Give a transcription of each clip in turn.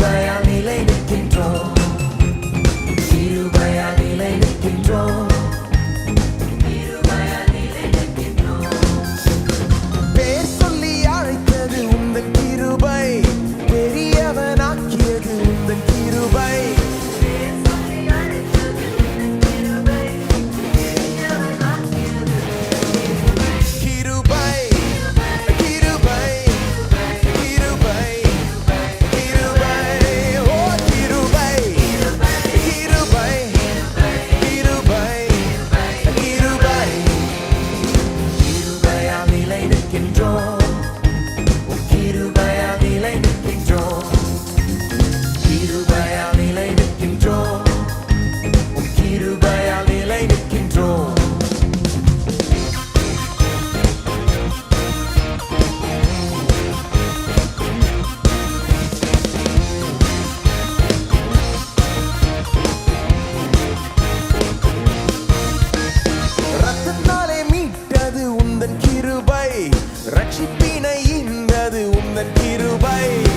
这样 அதன் கிருபை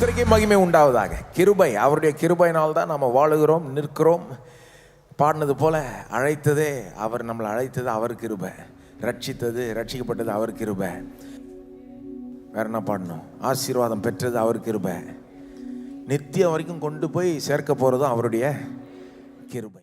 கர்த்தருக்கே மகிமை உண்டாவதாக. கிருபை அவருடைய கிருபையினால் தான் நம்ம வாழுகிறோம் நிற்கிறோம். பாடினது போல அழைத்ததே அவர் நம்மளை அழைத்தது அவர் கிருபை. ரட்சித்தது ரட்சிக்கப்பட்டது அவர் கிருபை. வேற என்ன பாடணும்? ஆசீர்வாதம் பெற்றது அவர் கிருபை. நித்தியம் வரைக்கும் கொண்டு போய் சேர்க்க போகிறதும் அவருடைய கிருபை.